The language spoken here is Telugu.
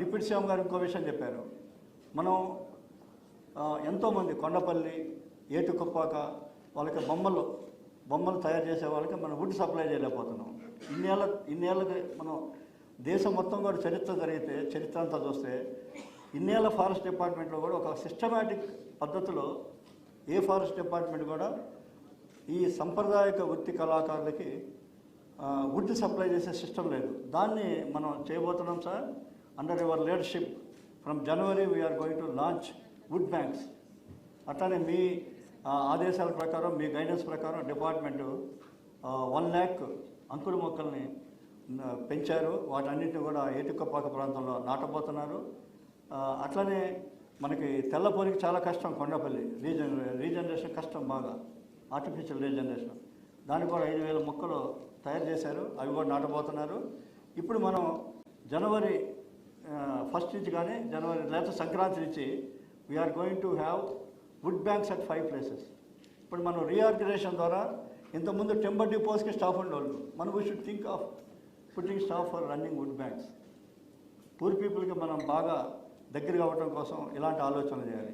డిప్యూటీ సీఎం గారు ఇంకో విషయం చెప్పారు. మనం ఎంతోమంది కొండపల్లి ఏటుకుప్పాక వాళ్ళకి బొమ్మలు బొమ్మలు తయారు చేసే వాళ్ళకి మనం వుడ్ సప్లై చేయలేకపోతున్నాం. ఇన్నేళ్ళ ఇన్నేళ్ళకి మనం దేశం మొత్తం కూడా చరిత్ర జరిగితే చరిత్ర అంతా చూస్తే ఇన్నేళ్ళ ఫారెస్ట్ డిపార్ట్మెంట్లో కూడా ఒక సిస్టమేటిక్ పద్ధతిలో ఏ ఫారెస్ట్ డిపార్ట్మెంట్ కూడా ఈ సంప్రదాయక వృత్తి కళాకారులకి వుడ్ సప్లై చేసే సిస్టమ్ లేదు. దాన్ని మనం చేయబోతున్నాం sir. Under your leadership from January we're going to launch wood banks అట్లానే మీ ఆదేశాల ప్రకారం మీ గైడెన్స్ ప్రకారం డిపార్ట్మెంటు వన్ ల్యాక్ అంకుర మొక్కల్ని పెంచారు. వాటన్నిటిని కూడా ఏటుకపాక ప్రాంతంలో నాటబోతున్నారు. అట్లనే మనకి తెల్లపూరికి చాలా కష్టం కొండపల్లి. రీజన్ రీజనరేషన్ కష్టం బాగా. ఆర్టిఫిషియల్ రీజనరేషన్ దానికి కూడా ఐదు వేల మొక్కలు తయారు చేశారు. అవి కూడా నాటబోతున్నారు. ఇప్పుడు మనం జనవరి ఫస్ట్ నుంచి కానీ జనవరి లేదా సంక్రాంతి నుంచి we're going to have wood banks at five places ఇప్పుడు మనం రీఆర్గనైజేషన్ ద్వారా ఇంతకుముందు టెంబర్ డిపోస్కి స్టాఫ్ ఉండేవాళ్ళు. మనం we should think of putting staff for running wood banks poor పీపుల్కి మనం బాగా దగ్గరగా అవ్వటం కోసం ఇలాంటి ఆలోచనలు చేయాలి.